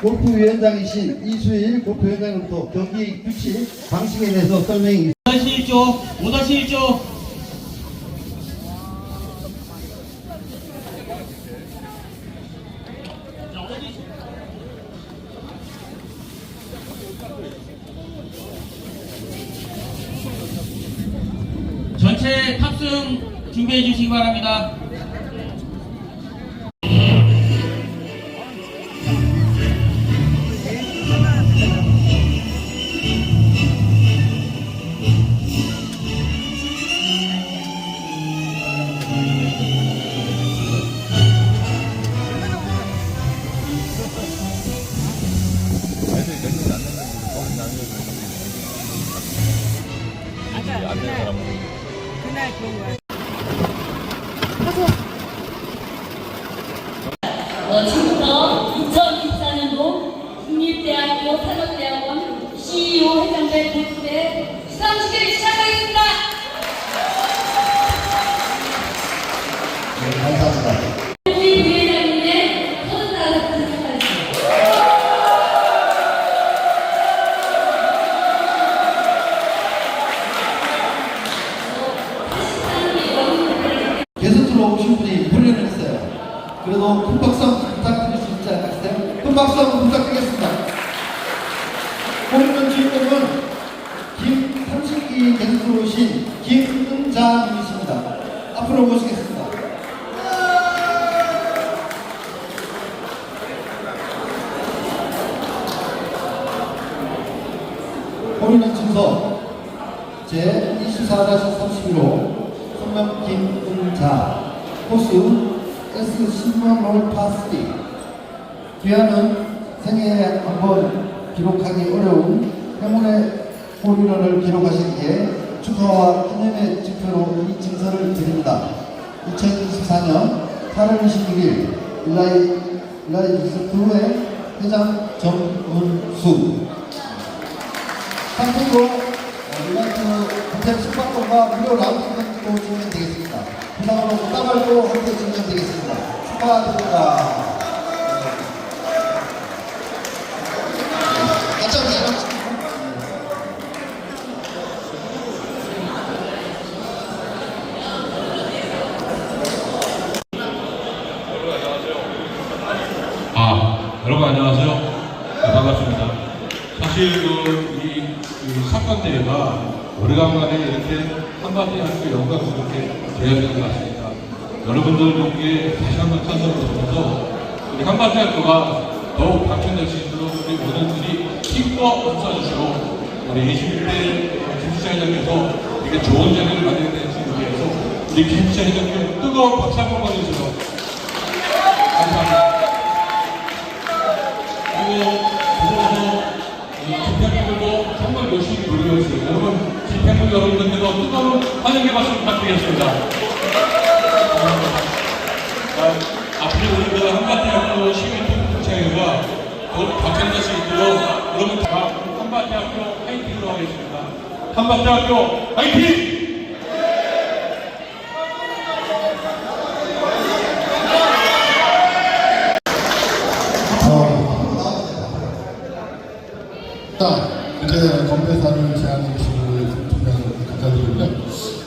골프위원장이신 이수일 골프위원장으로부터 경기 규칙 방식에 대해서 설명이 5-1조, 5-1조. 전체 탑승 준비해 주시기 바랍니다. 그 오신 분이 훈련을 했어요. 그래도 큰 박수 부탁드릴 수 있지 않겠어요? 큰 박수 한번 부탁드리겠습니다. 오늘 주인공은 김32 게스트로 오신 김은자님이십니다. 앞으로 모시겠습니다. 본인은 순서 제24-31호 성명 호수 S10번 파스티 귀하는 생애에 한 번 기록하기 어려운 행운의 홀인원을 기록하시기에 축하와 기념의 지표로 이 증서를 드립니다. 2024년 8월 26일 일라이 일라이브스 부의 회장 정은수 상품으로 일라이트 호텔 숙박권과 무료 라운지 편지도 주면 되겠습니다. 부상으로 꽃다발도 함께 주면 되겠습니다. 축하드립니다. 아, 여러분 안녕하세요. 네, 반갑습니다. 사실 그, 이, 이 사건 대회가 오래간만에 이렇게 한마디 할수 영광스럽게 되어야 것 같습니다. 여러분들 여기에 다시 한번 찬성을 드리면서 우리 한마디 학교가 더욱 발전될 수 있도록 우리 모든들이 힘껏 웃어주시고 우리 21대 김수장장에서 이렇게 좋은 자리를 마련해 주시기 위해서 우리 김수장장님 뜨거운 박수 한번 보내주세요. 감사합니다. 집회분들도 정말 열심히 노력해주세요. 여러분 집회분 여러분들도 뜨거운 환영의 박수 부탁드리겠습니다. 아, 앞으로 우리 그 한밭대학교 시민통합체회가 더욱 발전될 수 있도록 여러분 다 한밭대학교 화이팅으로 하겠습니다. 한밭대학교 화이팅! 자, 이제 건배사를 제안해 주신 우리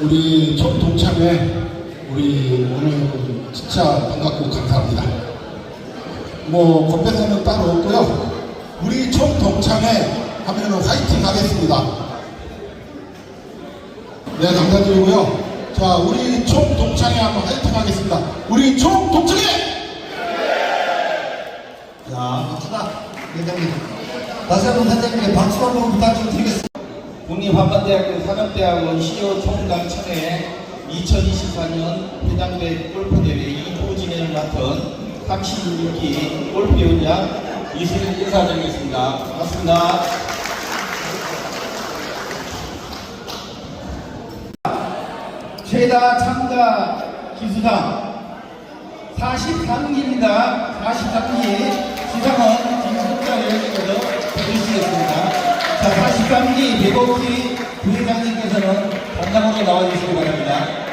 우리 첫 동참회 우리 오늘 진짜 반갑고 감사합니다. 뭐 건배사는 따로 없고요. 우리 총 동참회 하면은 화이팅 하겠습니다. 네 감사드리고요. 자 우리 총 동참회 한번 화이팅 하겠습니다. 우리 총 동참회! 자, 박수다. 회장님. 다시 한번 회장님께 박수 한번 부탁 좀 드리겠습니다. 국립한반대학교 산업대학원 CEO 총장 청회 2024년 회장배 골프대회 2부 진행을 맡은 36기 골프위원장 이수진 인사드리겠습니다. 반갑습니다. 최다 참가 기수상 43기입니다. 43기 시상은 김숙자 의원님께서 해주시겠습니다. 자, 43기 배고키 부회장님께서는 단장으로 나와주시기 바랍니다.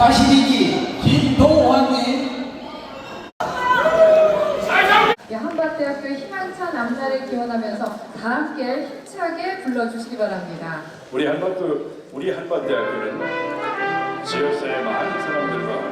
42기 김동환님 한밭대학교 희망찬 앞날을 기원하면서 다 함께 힘차게 불러주시기 바랍니다. 우리 한반대학교는 지역사회 많은 사람들과